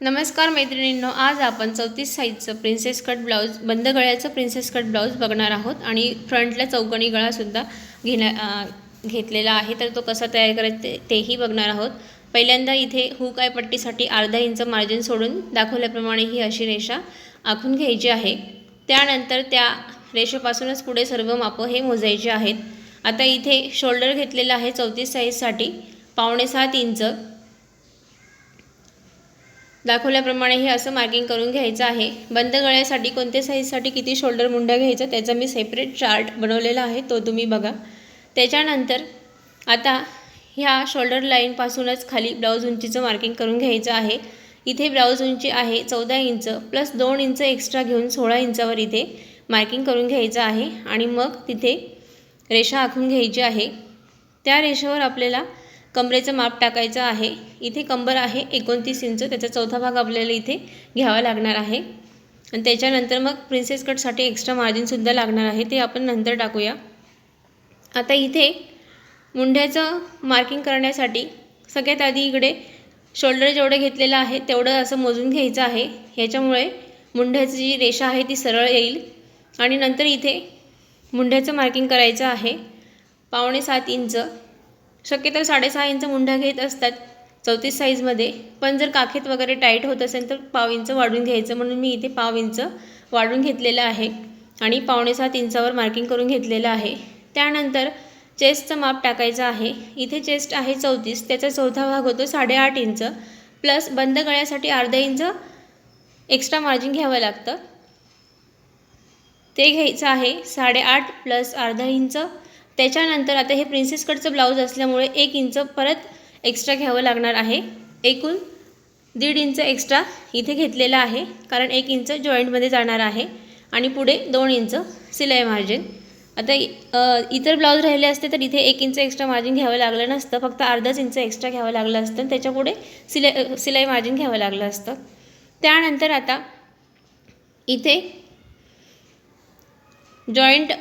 नमस्कार मैत्रिणींनो आज आपण चौतीस साईजचं प्रिन्सेस कट ब्लाऊज बंद गळ्याचं प्रिन्सेस कट ब्लाऊज बघणार आहोत आणि फ्रंटला चौकणी गळासुद्धा घेण्या घेतलेला आहे. तर तो कसा तयार करायचा ते तेही बघणार आहोत. पहिल्यांदा इथे हुक आय पट्टीसाठी अर्धा इंच मार्जिन सोडून दाखवल्याप्रमाणे ही अशी रेषा आखून घ्यायची आहे. त्यानंतर त्या रेषेपासूनच पुढे सर्व मापं हे मोजायचे आहेत. आता इथे शोल्डर घेतलेला आहे चौतीस साईजसाठी. पावणे सात इंच. दाखवल्याप्रमाणे हे असं मार्किंग करून घ्यायचं आहे. बंद गळ्यासाठी कोणत्या साईजसाठी किती शोल्डर मुंड्या घ्यायचा त्याचा मी सेपरेट चार्ट बनवलेला आहे तो तुम्ही बघा. त्याच्यानंतर आता ह्या शोल्डर लाईनपासूनच खाली ब्लाऊज उंचीचं मार्किंग करून घ्यायचं आहे. इथे ब्लाऊज उंची आहे चौदा इंच प्लस दोन इंच एक्स्ट्रा घेऊन सोळा इंचावर इथे मार्किंग करून घ्यायचं आहे. आणि मग तिथे रेषा आखून घ्यायची आहे. त्या रेषेवर आपल्याला कमरेचं माप टाकायचं आहे. इथे कंबर आहे एकोणतीस इंच त्याचा चौथा भाग आपल्याला इथे घ्यावा लागणार आहे. आणि त्याच्यानंतर मग प्रिन्सेस कटसाठी एक्स्ट्रा मार्जिनसुद्धा लागणार आहे ते आपण नंतर टाकूया. आता इथे मुंढ्याचं मार्किंग करण्यासाठी सगळ्यात आधी इकडे शोल्डर जेवढं घेतलेलं आहे तेवढं असं मोजून घ्यायचं आहे. ह्याच्यामुळे मुंढ्याची जी रेषा आहे ती सरळ येईल. आणि नंतर इथे मुंढ्याचं मार्किंग करायचं आहे. पावणे सात इंच. शक्यतो साडेसहा इंच मुंड्या घेत असतात चौतीस साईजमध्ये पण जर काखेत वगैरे टाईट होत असेल तर पाव इंच वाढून घ्यायचं. म्हणून मी इथे पाव इंच वाढून घेतलेलं आहे आणि पावणेसात इंचावर मार्किंग करून घेतलेलं आहे. त्यानंतर चेस्टचं माप टाकायचं आहे. इथे चेस्ट आहे चौतीस त्याचा चौथा भाग होतो साडेआठ इंच. प्लस बंद गळ्यासाठी अर्धा इंच एक्स्ट्रा मार्जिन घ्यावं लागतं. ते घ्यायचं आहे साडेआठ प्लस अर्धा इंच. त्याच्यानंतर आता हे प्रिन्सेस कटचं ब्लाऊज असल्यामुळे एक इंच परत एक्स्ट्रा घ्यावं लागणार आहे. एकूण दीड इंच एक्स्ट्रा इथे घेतलेलं आहे कारण एक इंच जॉईंटमध्ये जाणार आहे आणि पुढे दोन इंच सिलाई मार्जिन आता इतर ब्लाऊज राहिले असते तर इथे एक इंच एक्स्ट्रा मार्जिन घ्यावं लागलं नसतं फक्त अर्धाच इंच एक्स्ट्रा घ्यावं लागलं असतं आणि त्याच्यापुढे सिलाई सिलाई मार्जिन घ्यावं लागलं असतं. त्यानंतर आता इथे जॉईंट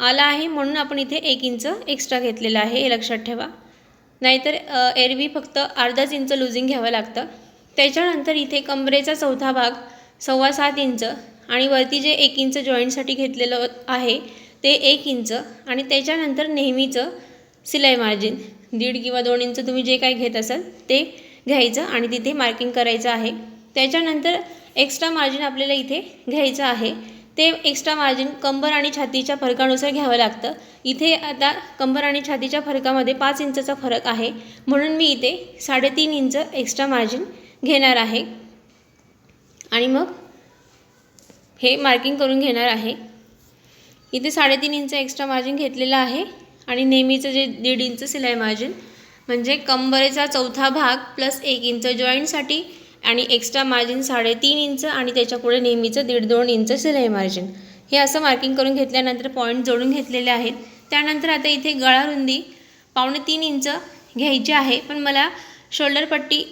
आला आहे म्हणून आपण इथे एक इंच एक्स्ट्रा घेतलेलं आहे. हे लक्षात ठेवा. नाहीतर एरवी फक्त अर्धाच इंच लुझिंग घ्यावं लागतं. त्याच्यानंतर इथे कमरेचा चौथा भाग सव्वा सात इंच आणि वरती जे एक इंच जॉईंटसाठी घेतलेलं आहे ते एक इंच आणि त्याच्यानंतर नेहमीचं सिलाई मार्जिन दीड किंवा दोन इंच तुम्ही जे काही घेत असाल ते घ्यायचं आणि तिथे मार्किंग करायचं आहे. त्याच्यानंतर एक्स्ट्रा मार्जिन आपल्याला इथे घ्यायचं आहे. ते एक्स्ट्रा मार्जिन कंबर आणि छातीच्या फरकानुसार घ्यावं लागतं. इथे आता कंबर आणि छातीच्या फरकामध्ये पाच इंचाचा फरक आहे. म्हणून मी इथे साडेतीन इंच एक्स्ट्रा मार्जिन घेणार आहे. आणि मग हे मार्किंग करून घेणार आहे. इथे साडेतीन इंच एक्स्ट्रा मार्जिन घेतलेलं आहे. आणि नेहमीचं जे दीड इंच सिलाई मार्जिन म्हणजे कंबरेचा चौथा भाग प्लस एक इंच जॉईंटसाठी आणि एक्स्ट्रा मार्जिन साडेतीन इंच आणि त्याच्यापुढे नेहमीचं दीड दोन इंच सिलाई मार्जिन हे असं मार्किंग करून घेतल्यानंतर पॉईंट जोडून घेतलेले आहेत. त्यानंतर आता इथे गळा रुंदी पावणे तीन इंच घ्यायची आहे पण मला शोल्डर पट्टी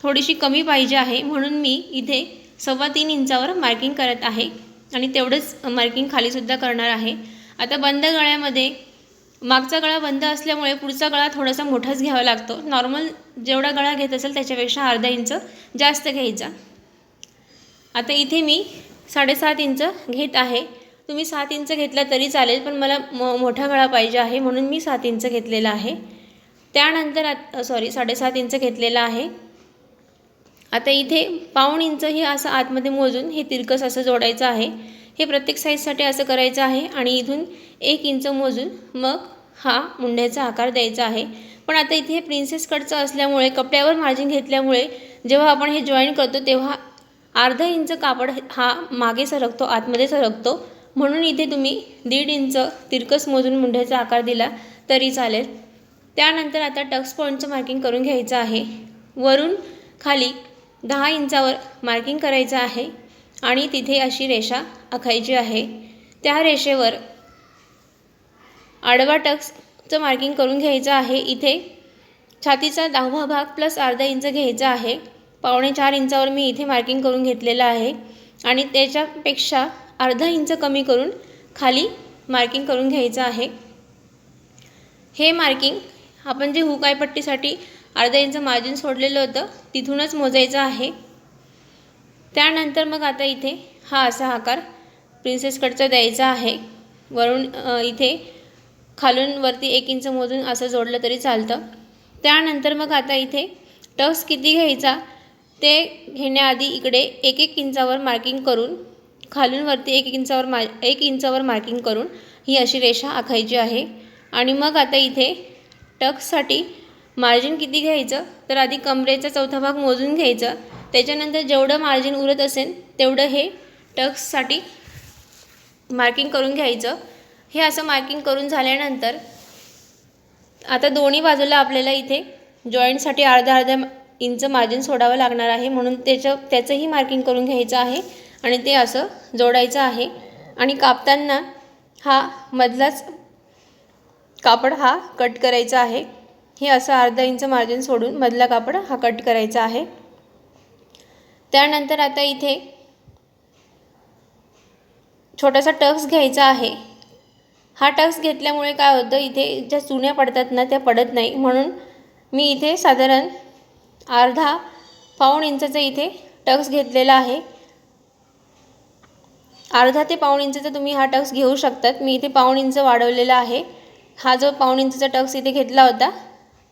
थोडीशी कमी पाहिजे आहे म्हणून मी इथे सव्वा तीन इंचावर मार्किंग करत आहे आणि तेवढंच मार्किंग खालीसुद्धा करणार आहे. आता बंद गळ्यामध्ये मागचा गळा बंद असल्यामुळे पुढचा गळा थोडासा मोठाच घ्यावा लागतो. नॉर्मल जेवढा गळा घेत असेल त्याच्यापेक्षा अर्धा इंच जास्त घ्यायचा. आता इथे मी साडेसात इंच घेत आहे. तुम्ही सात इंच घेतला तरी चालेल पण मला मो मोठा गळा पाहिजे आहे म्हणून मी सात इंच घेतलेला आहे. त्यानंतर आत सॉरी साडेसात इंच घेतलेला आहे. आता इथे पाऊण इंच हे असं आतमध्ये मोजून हे तिरकस असं जोडायचं आहे. हे प्रत्येक साईजसाठी असं करायचं आहे आणि इथून एक इंच मोजून मग हा मुंड्याचा आकार द्यायचा आहे. पण आता इथे हे प्रिन्सेस कटचं असल्यामुळे कपड्यावर मार्जिन घेतल्यामुळे जेव्हा आपण हे जॉईन करतो तेव्हा अर्धा इंच कापड हा मागे सरकतो आतमध्ये सरकतो. म्हणून इथे तुम्ही दीड इंच तिरकस मोजून मुंड्याचा आकार दिला तरी चालेल. त्यानंतर आता टक्स पॉईंटचं मार्किंग करून घ्यायचं आहे. वरून खाली दहा इंचावर मार्किंग करायचं आहे आणि तिथे अशी रेषा आखायची आहे. त्या रेषेवर आडवा टक्स चं मार्किंग करून घ्यायचं आहे. इथे छातीचा दहावा भाग प्लस अर्धा इंच घ्यायचा आहे. पावणे चार इंचावर मी इथे मार्किंग करून घेतलेलं आहे. आणि त्याच्यापेक्षा अर्धा इंच कमी करून खाली मार्किंग करून घ्यायचं आहे. हे मार्किंग आपण जे हुकायपट्टीसाठी अर्धा इंच मार्जिन सोडलेलं होतं तिथूनच मोजायचं आहे. त्यानंतर मग आता इथे हा असा आकार प्रिन्सेस कटचा द्यायचा आहे. वरून इथे खालून वरती एक इंच मोजून असं जोडलं तरी चालतं. त्यानंतर मग आता इथे टक्स किती घ्यायचा ते घेण्याआधी इकडे एक एक इंचावर मार्किंग करून खालून वरती एक इंचावर मा एक इंचावर मार्किंग करून ही अशी रेषा आखायची आहे. आणि मग आता इथे टक्ससाठी मार्जिन किती घ्यायचं तर आधी कमरेचा चौथा भाग मोजून घ्यायचा. त्याच्यानंतर जेवढं मार्जिन उरत असेल तेवढं हे टक्ससाठी मार्किंग करून घ्यायचं. हे असं मार्किंग करून झाल्यानंतर आता दोन्ही बाजूला आपल्याला इथे जॉईंटसाठी अर्धा अर्धा इंच मार्जिन सोडावं लागणार आहे. म्हणून त्याचं त्याचंही मार्किंग करून घ्यायचं आहे आणि ते असं जोडायचं आहे. आणि कापताना हा मधलाच कापड हा कट करायचा आहे. हे असं अर्धा इंच मार्जिन सोडून मधला कापड हा कट करायचा आहे. त्यानंतर आता इथे छोटासा टक्स घ्यायचा आहे. हा टक्स घेतल्यामुळे काय होतं इथे ज्या चुन्या पडतात ना त्या पडत नाही. म्हणून मी इथे साधारण अर्धा पाऊण इंचाचा इथे टक्स घेतलेला आहे. अर्धा ते पाऊण इंचाचा तुम्ही हा टक्स घेऊ शकतात. मी इथे पाऊण इंच वाढवलेला आहे. हा जो पाऊण इंचाचा टक्स इथे घेतला होता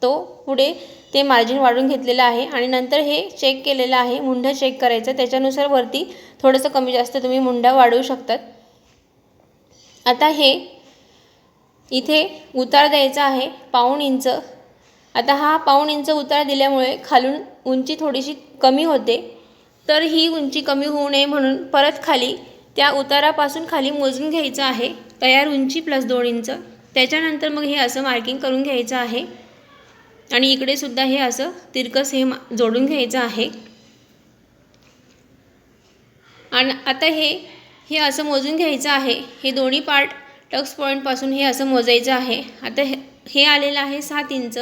तो पुढे ते मार्जिन वाढून घेतलेलं आहे. आणि नंतर हे चेक केलेलं आहे मुंढं चेक करायचं. त्याच्यानुसार वरती थोडंसं कमी जास्त तुम्ही मुंडा वाढवू शकतात. आता हे इथे उतार द्यायचा आहे पाऊण इंच. आता हा पाऊण इंच उतार दिल्यामुळे खालून उंची थोडीशी कमी होते. तर ही उंची कमी होऊ नये म्हणून परत खाली त्या उतारापासून खाली मोजून घ्यायचं आहे. तयार उंची प्लस दोन इंच. त्याच्यानंतर मग हे असं मार्किंग करून घ्यायचं आहे. आणि इकडे सुद्धा हे असं तिरकस हे मा- जोडून घ्यायचं आहे. आणि आता हे हे असं मोजून घ्यायचं आहे. हे दोन्ही पार्ट टक्स पॉईंटपासून हे असं मोजायचं आहे. आता हे हे आलेलं आहे सात इंच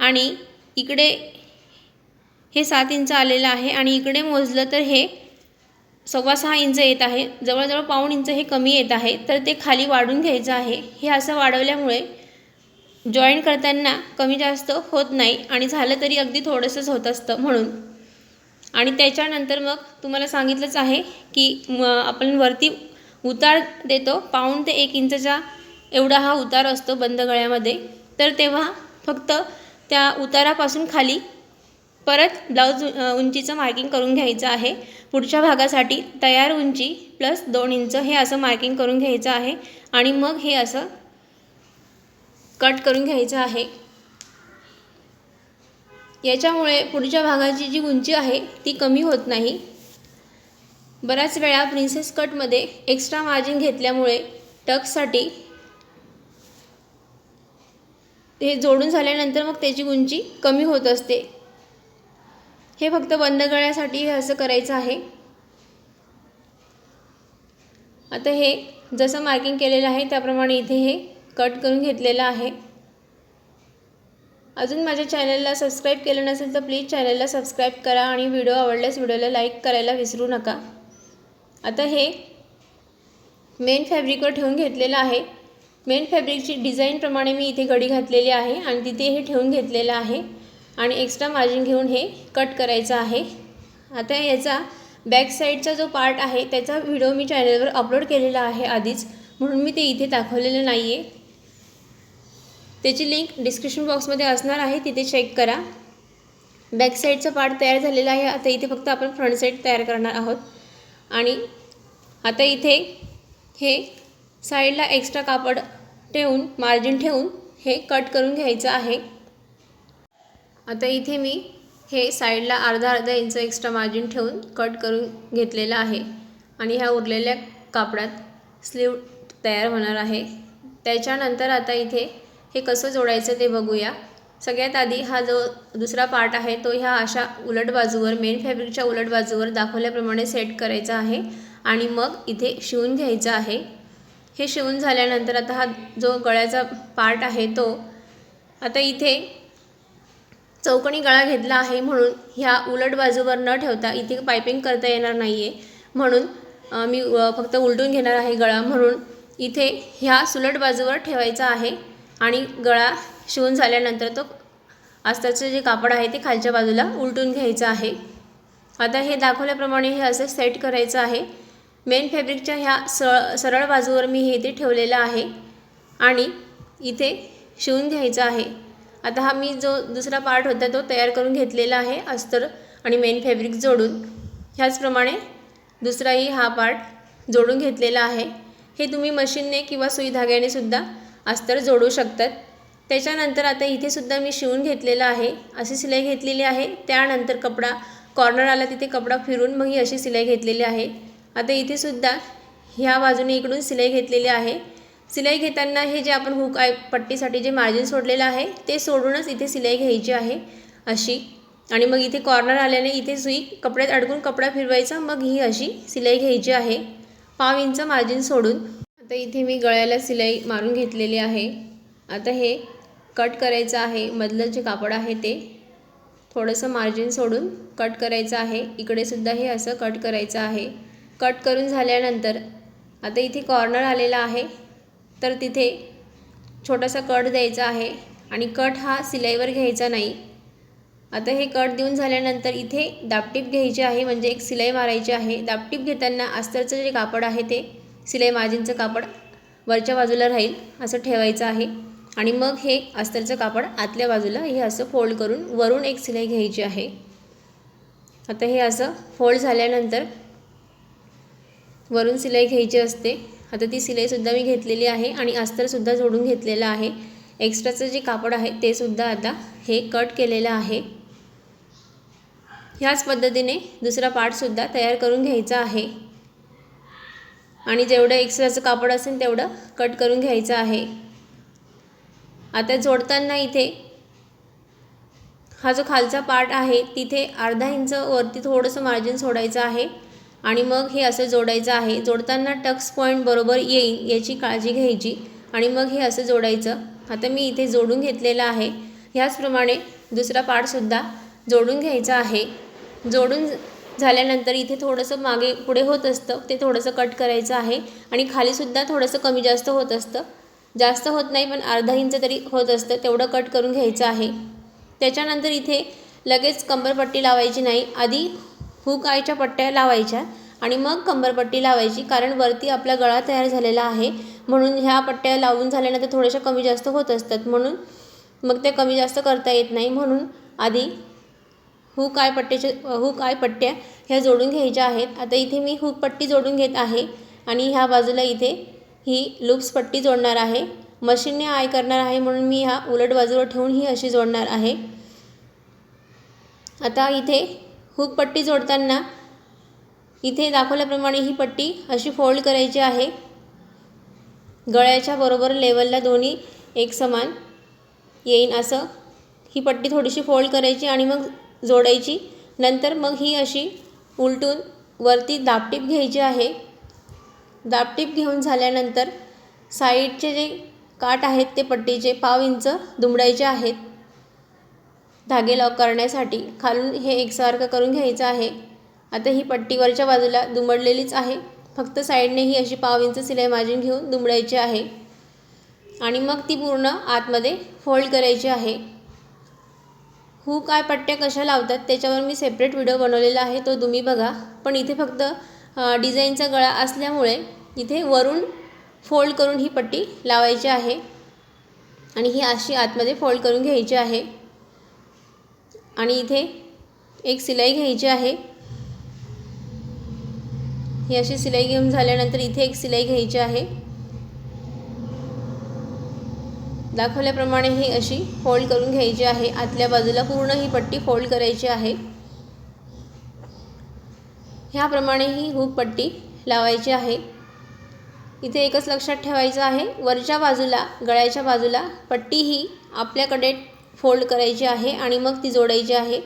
आणि इकडे हे सात इंच आलेलं आहे आणि इकडे मोजलं तर हे सव्वा सहा इंच येत आहे. जवळजवळ पाऊण इंच हे कमी येत आहे. तर ते खाली वाढून घ्यायचं आहे. हे असं वाढवल्यामुळे जॉईन करताना कमी जास्त होत नाही आणि झालं तरी अगदी थोडंसंच होत असतं म्हणून. आणि त्याच्यानंतर मग तुम्हाला सांगितलंच आहे की आपण वरती उतार देतो. पाऊण ते एक इंचचा एवढा हा उतार असतो बंद गळ्यामध्ये. तर तेव्हा फक्त त्या उतारापासून खाली परत ब्लाऊज उंचीचं मार्किंग करून घ्यायचं आहे. पुढच्या भागासाठी तयार उंची प्लस दोन इंच हे असं मार्किंग करून घ्यायचं आहे. आणि मग हे असं कट करून घ्यायचं आहे. याच्यामुळे पुढच्या भागाची जी उंची आहे ती कमी होत नाही. बऱ्याच वेळा प्रिन्सेस कटमध्ये एक्स्ट्रा मार्जिन घेतल्यामुळे टक्ससाठी हे जोडून झाल्यानंतर मग त्याची उंची कमी होत असते. हे फक्त बंद करण्यासाठी असं करायचं आहे. आता हे जसं मार्किंग केलेलं आहे त्याप्रमाणे इथे हे कट करून घेतलेलं आहे. अजून माझ्या चॅनलला सबस्क्राईब केलं नसेल तर प्लीज चॅनलला सबस्क्राईब करा आणि व्हिडिओ आवडल्यास व्हिडिओला लाईक करायला विसरू नका. आता हे मेन फॅब्रिकवर ठेवून घेतलेलं आहे. मेन फॅब्रिकची डिझाईनप्रमाणे मी इथे घडी घातलेली आहे आणि तिथे हे ठेवून घेतलेलं आहे. आणि एक्स्ट्रा मार्जिन घेऊन हे कट करायचं आहे. आता याचा बॅक साईडचा जो पार्ट आहे त्याचा व्हिडिओ मी चॅनलवर अपलोड केलेला आहे आधीच. म्हणून मी ते इथे दाखवलेलं नाही आहे त्याची लिंक डिस्क्रिप्शन बॉक्समध्ये असणार आहे तिथे चेक करा. बॅक साईडचा पार्ट तयार झालेला आहे. आता इथे फक्त आपण फ्रंट साईड तयार करणार आहोत. आणि आता इथे हे साईडला एक्स्ट्रा कापड ठेवून मार्जिन ठेवून हे कट करून घ्यायचं आहे. आता इथे मी हे साईडला अर्धा अर्धा इंच एक्स्ट्रा मार्जिन ठेवून कट करून घेतलेलं आहे. आणि ह्या उरलेल्या कापडात स्लीव तयार होणार आहे. त्याच्यानंतर आता इथे हे कसं जोडायचं ते बघूया. सगळ्यात आधी हा जो दुसरा पार्ट आहे तो ह्या अशा उलट बाजूवर मेन फॅब्रिकच्या उलट बाजूवर दाखवल्याप्रमाणे सेट करायचा आहे आणि मग इथे शिवून घ्यायचं आहे. हे शिवून झाल्यानंतर आता हा जो गळ्याचा पार्ट आहे तो आता इथे चौकोनी गळा घेतला आहे म्हणून ह्या उलट बाजूवर न ठेवता इथे पायपिंग करता येणार नाही आहे म्हणून मी फक्त उलटून घेणार आहे गळा म्हणून इथे ह्या सुलट बाजूवर ठेवायचा आहे आणि गळा शिवून झाल्यानंतर तो आस्ताचं जे कापड आहे ते खालच्या बाजूला उलटून घ्यायचं आहे. आता हे दाखवल्याप्रमाणे हे असं सेट करायचं आहे. मेन फॅब्रिकच्या ह्या स सरळ बाजूवर मी हे इथे ठेवलेलं आहे आणि इथे शिवून घ्यायचं आहे. आता हा मी जो दुसरा पार्ट होता तो तयार करून घेतलेला आहे अस्तर आणि मेन फॅब्रिक जोडून. ह्याचप्रमाणे दुसराही हा पार्ट जोडून घेतलेला आहे. हे तुम्ही मशीनने किंवा सुई धाग्याने सुद्धा अस्तर जोडू शकतात. त्याच्यानंतर आता इथे सुद्धा मी शिवून घेतलेलं आहे. अशी सिलाई घेतलेली आहे. त्यानंतर कपडा कॉर्नर आला तिथे कपडा फिरून मग ही अशी सिलाई घेतलेली आहे. आता इथे सुद्धा ह्या बाजूने इकडून सिलाई घेतलेली आहे. सिलाई घेताना हे जे आपण हुक आय पट्टीसाठी जे मार्जिन सोडलेलं आहे ते सोडूनच इथे सिलाई घ्यायची आहे अशी. आणि मग इथे कॉर्नर आल्याने इथे सुई कपड्यात अडकून कपडा फिरवायचा मग ही अशी सिलाई घ्यायची आहे. पाव इंच मार्जिन सोडून. आता इथे मी गळ्याला सिलाई मारून घेतलेली आहे. आता हे कट करायचं आहे. मधलं जे कापड आहे ते थोडंसं मार्जिन सोडून कट करायचं आहे. इकडे सुद्धा हे असं कट करायचं आहे. कट करून झाल्यानंतर आता इथे कॉर्नर आलेला आहे. तर तिथे छोटासा कट द्यायचा आहे आणि कट हा सिलाईवर घ्यायचा नाही. आता हे कट देऊन झाल्यानंतर इथे दापटीप घ्यायची आहे. म्हणजे एक सिलाई मारायची आहे. दापटीप घेताना अस्तरचं जे कापड आहे ते सिलाई मार्जिनचं कापड वरच्या बाजूला राहील. असं ठेवायचं आहे. आणि मग हे अस्तरचं कापड आतल्या बाजूला हे असं फोल्ड करून वरून एक सिलाई घ्यायची आहे. आता हे असं फोल्ड झाल्यानंतर वरून सिलाई घ्यायची असते. आता ती सिलाईसुद्धा मी घेतलेली आहे आणि अस्तरसुद्धा जोडून घेतलेलं आहे. एक्स्ट्राचं जे कापड आहे ते सुद्धा आता हे कट केलेलं आहे. ह्याच पद्धतीने दुसरा पार्टसुद्धा तयार करून घ्यायचा आहे. आणि जेवढं एक्स्ट्राचं कापड असेल तेवढं कट करून घ्यायचं आहे. आता जोडताना इथे हा जो खालचा पार्ट आहे तिथे अर्धा इंच वरती थोडंसं मार्जिन सोडायचं आहे आणि मग हे असं जोडायचं आहे. जोडताना टक्स पॉईंट बरोबर येईल याची काळजी घ्यायची आणि मग हे असं जोडायचं. आता मी इथे जोडून घेतलेलं आहे. ह्याचप्रमाणे दुसरा पार्टसुद्धा जोडून घ्यायचा आहे. जोडून झाल्यानंतर इथे थोडंसं मागे पुढे होत असतं. ते थोडंसं कट करायचं आहे आणि खालीसुद्धा थोडंसं कमी जास्त होत असतं. जास्त होत नाही पण अर्धा इंच तरी होत असतं तेवढं कट करून घ्यायचं आहे. त्याच्यानंतर इथे लगेच कंबरपट्टी लावायची नाही आधी हुक आयच्या पट्ट्या लावायच्या आणि मग कंबरपट्टी लावायची कारण वरती आपला गळा तयार झालेला आहे. म्हणून ह्या पट्ट्या लावून झाल्यानंतर थोड्याशा कमी जास्त होत असतात म्हणून मग ते कमी जास्त करता येत नाही. म्हणून आधी हुक आय पट्ट्याचे हुक आय पट्ट्या ह्या जोडून घ्यायच्या आहेत. आता इथे मी हुक पट्टी जोडून घेत आहे आणि ह्या बाजूला इथे ही लूप्स पट्टी जोडणार आहे. मशीनने आय करणार आहे म्हणून मी ह्या उलट बाजूवर ठेवून ही अशी जोडणार आहे. आता इथे हुक पट्टी जोडताना इथे दाखवल्याप्रमाणे ही पट्टी अशी फोल्ड करायची आहे. गळ्याच्या बरोबर लेवलला दोन्ही एक समान येईन असं ही पट्टी थोडीशी फोल्ड करायची आणि मग जोडायची. नंतर मग ही अशी उलटून वरती दापटीप घ्यायची आहे. दापटीप घेऊन झाल्यानंतर साईडचे जे काठ आहेत ते पट्टीचे पाव इंच दुमडायचे आहेत. धागे लॉक करण्यासाठी खालून हे एकसारखं करून घ्यायचं आहे. आता ही पट्टीवरच्या बाजूला दुमडलेलीच आहे. फक्त साईडने ही अशी पाव इंच सिलाई मार्जिन घेऊन दुमडायची आहे. आणि मग ती पूर्ण आतमध्ये फोल्ड करायची आहे. हू काय पट्ट्या कशा लावतात त्याच्यावर मी सेपरेट व्हिडिओ बनवलेला आहे तो तुम्ही बघा. पण इथे फक्त डिझाईनचा गळा असल्यामुळे इथे वरून फोल्ड करून ही पट्टी लावायची आहे. आणि ही अशी आतमध्ये फोल्ड करून घ्यायची आहे. आणि इथे एक सिलाई घ्यायची आहे. ही अशी सिलाई घेऊन झाल्यानंतर इथे एक सिलाई घ्यायची आहे. दाखवल्याप्रमाणे ही अशी फोल्ड करून घ्यायची आहे. आतल्या बाजूला पूर्ण ही पट्टी फोल्ड करायची आहे. ह्याप्रमाणे ही हुक पट्टी लावायची आहे. इथे एकच लक्षात ठेवायचं आहे वरच्या बाजूला गळ्याच्या बाजूला पट्टी ही आपल्याकडे फोल्ड करायची आहे आणि मग ती जोडायची आहे.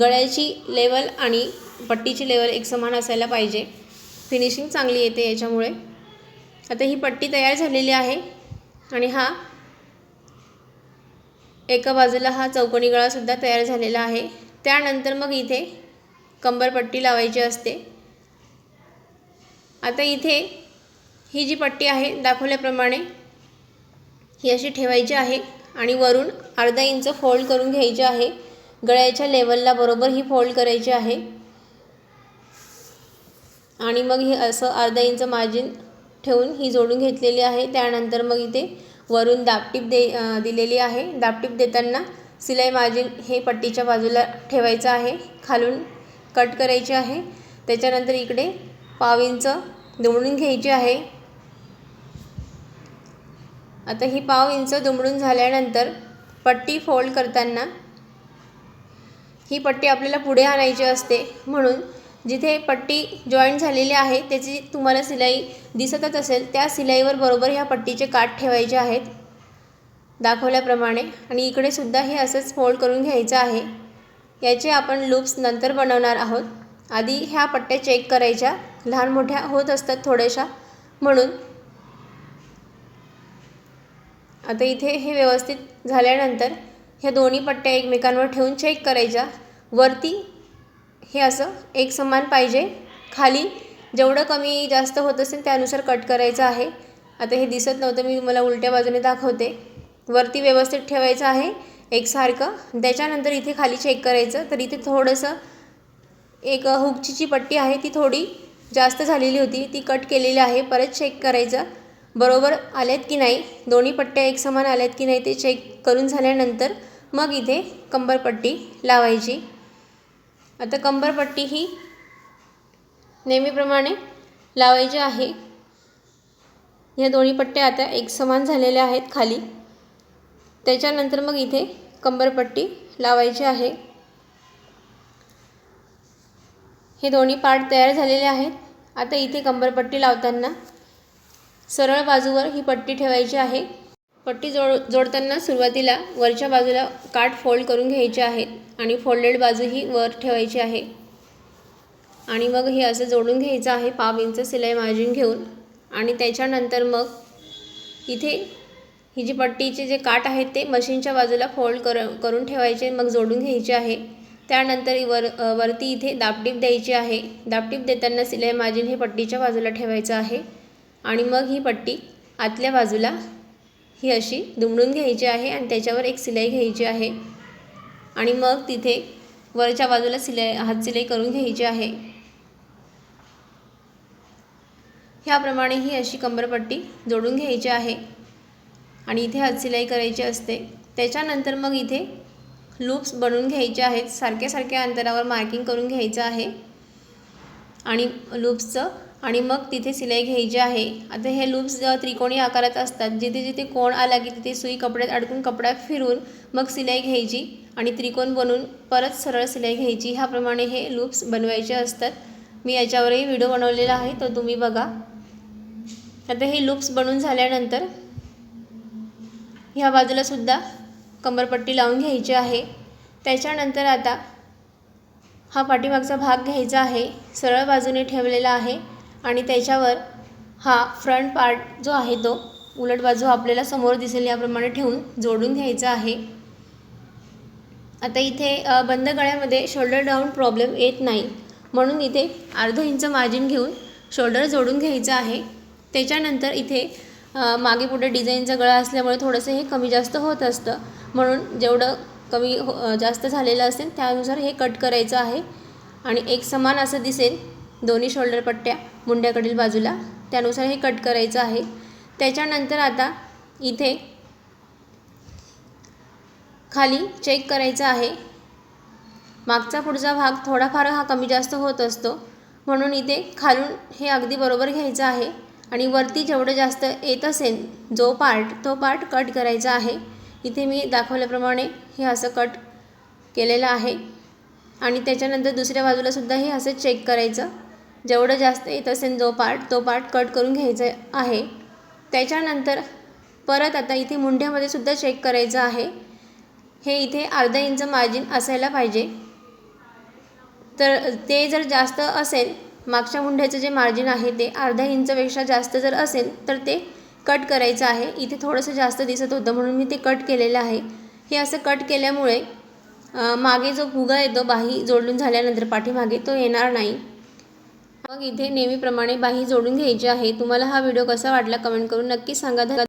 गळ्याची लेवल आणि पट्टीची लेवल एक समान असायला पाहिजे. फिनिशिंग चांगली येते याच्यामुळे. आता ही पट्टी तयार झालेली आहे आणि हा एका बाजूला हा चौकोनी गळासुद्धा तयार झालेला आहे. त्यानंतर मग इथे कंबरपट्टी लावायची असते. आता इथे ही जी पट्टी आहे दाखवल्याप्रमाणे ही अशी ठेवायची आहे आणि वरून अर्धा इंच फोल्ड करून घ्यायची आहे. गळ्याच्या लेवलला बरोबर ही फोल्ड करायची आहे. आणि मग हे असं अर्धा इंच मार्जिन ठेवून ही जोडून घेतलेली आहे. त्यानंतर मग इथे वरून दापटीप दे दिलेली आहे. दापटीप देताना सिलाई मार्जिन हे पट्टीच्या बाजूला ठेवायचं आहे. खालून कट करायची आहे. त्याच्यानंतर इकडे पाव इंच दुमडून घ्यायची आहे. आता ही पाव इंच दुमडून झाल्यानंतर पट्टी फोल्ड करताना ही पट्टी आपल्याला पुढे आणायची असते. म्हणून जिथे पट्टी जॉईंट झालेली आहे त्याची तुम्हाला सिलाई दिसतच असेल त्या सिलाईवर बरोबर ह्या पट्टीचे काठ ठेवायचे आहेत. दाखवल्याप्रमाणे. आणि इकडे सुद्धा हे असंच फोल्ड करून घ्यायचं आहे. याचे आपण लूप्स नंतर बनवणार आहोत. आधी ह्या पट्ट्या चेक करायच्या. लहान मोठ्या होत असतात थोड्याशा. म्हणून आता इथे हे व्यवस्थित झाल्यानंतर ह्या दोन्ही पट्ट्या एकमेकांवर ठेवून चेक करायच्या. वरती हे असं एक समान पाहिजे. खाली जेवढं कमी जास्त होत असेल त्यानुसार कट करायचं आहे. आता हे दिसत नव्हतं मी तुम्हाला उलट्या बाजूने दाखवते. वरती व्यवस्थित ठेवायचं आहे. एकसारखं. त्याच्यानंतर इथे खाली चेक करायचं. तर इथे थोडंसं एक हुकची जी पट्टी आहे ती थोडी जास्त झालेली होती. ती कट केलेली आहे. परत चेक करायचं. बरोबर आल्यात की नाही? दोन्ही पट्ट्या एक समान आल्यात की नाही ते चेक करून झाल्यानंतर मग इथे कंबरपट्टी लावायची. आता कंबरपट्टी ही नेहमीप्रमाणे लावायची आहे. ह्या दोन्ही पट्ट्या आता एक समान झालेल्या आहेत खाली. त्याच्यानंतर मग इथे कंबरपट्टी लावायची आहे. हे दोन्ही पार्ट तयार झालेले आहेत. आता इथे कंबरपट्टी लावताना सरळ बाजूवर ही पट्टी ठेवायची आहे. पट्टी जोड जोडताना सुरुवातीला वरच्या बाजूला काठ फोल्ड करून घ्यायचे आहेत आणि फोल्डेड बाजू ही वर ठेवायची आहे. आणि मग हे असं जोडून घ्यायचं आहे. पाव इंच सिलाई मार्जिन घेऊन आणि त्याच्यानंतर मग इथे ही जी पट्टीचे जे काठ आहेत ते मशीनच्या बाजूला फोल्ड कर करून ठेवायचे मग जोडून घ्यायचे आहे. त्यानंतर वर वरती इथे दापटीप द्यायची आहे. दापटीप देताना सिलाई मार्जिन हे पट्टीच्या बाजूला ठेवायचं आहे. आणि मग ही पट्टी आतल्या बाजूला ही अशी दुमडून घ्यायची आहे आणि त्याच्यावर एक सिलाई घ्यायची आहे. आणि मग तिथे वरच्या बाजूला सिलाई हात सिलाई करून घ्यायची आहे. ह्याप्रमाणे ही अशी कंबरपट्टी जोडून घ्यायची आहे. आणि इथे हात सिलाई करायची असते. त्याच्यानंतर मग इथे लूप्स बनवून घ्यायचे आहेत. सारख्या सारख्या अंतरावर मार्किंग करून घ्यायचं आहे. आणि लूप्सचं. आणि मग तिथे सिलाई घ्यायची आहे. आता हे लूप्स त्रिकोणी आकारात असतात जिथे जिथे कोण आला की तिथे सुई कपड्यात अडकून कपड्यात फिरून मग सिलाई घ्यायची आणि त्रिकोण बनवून परत सरळ सिलाई घ्यायची. ह्याप्रमाणे हे लूप्स बनवायचे असतात. मी याच्यावरही व्हिडिओ बनवलेला आहे तो तुम्ही बघा. आता हे लूप्स बनवून झाल्यानंतर ह्या बाजूला सुद्धा कंबरपट्टी लावून घ्यायची आहे. त्याच्यानंतर आता हा पाठीमागचा भाग घ्यायचा आहे. सरळ बाजूने ठेवलेला आहे आणि त्याच्यावर हा फ्रंट पार्ट जो आहे तो उलट बाजू आपल्याला समोर दिसेल याप्रमाणे ठेवून जोडून घ्यायचा आहे. आता इथे बंद गळ्यामध्ये शोल्डर डाऊन प्रॉब्लेम येत नाही. म्हणून इथे अर्ध इंच मार्जिन घेऊन शोल्डर जोडून घ्यायचं आहे. त्याच्यानंतर इथे मागे पुढे डिझाईनचा गळा असल्यामुळे थोडंसं हे कमी जास्त होत असतं. म्हणून जेवढं कमी हो जास्त झालेलं असेल त्यानुसार हे कट करायचं आहे. आणि एक समान असं दिसेल दोन्ही शोल्डर पट्ट्या मुंड्याकडील बाजूला त्यानुसार हे कट करायचं आहे. त्याच्यानंतर आता इथे खाली चेक करायचं आहे. मागचा पुढचा भाग थोडाफार हा कमी जास्त होत असतो. म्हणून इथे खालून हे अगदी बरोबर घ्यायचं आहे. आणि वरती जेवढं जास्त येत असेल जो पार्ट तो पार्ट कट करायचा आहे इथे मी दाखवल्याप्रमाणे हे असं कट केलेलं आहे. आणि त्याच्यानंतर दुसऱ्या बाजूलासुद्धा हे असं चेक करायचं. जेवढं जास्त येत असेल जो पार्ट तो पार्ट कट करून घ्यायचा आहे. त्याच्यानंतर परत आता इथे मुंढ्यामध्ये सुद्धा चेक करायचं आहे. हे इथे अर्धा इंच मार्जिन असायला पाहिजे. तर ते जर जास्त असेल मागच्या मुंढ्याचं जे मार्जिन आहे ते अर्धा इंचपेक्षा जास्त जर असेल तर ते कट करायचं आहे. इथे थोडंसं जास्त दिसत होतं म्हणून मी ते कट केलेलं आहे. हे असं कट केल्यामुळे मागे जो फुगा येतो बाही जोडून झाल्यानंतर पाठीमागे तो येणार नाही. मग इथे नेहमीप्रमाणे बाही जोडून घ्यायची आहे. तुम्हाला हा व्हिडिओ कसा वाटला कमेंट करून नक्की सांगा.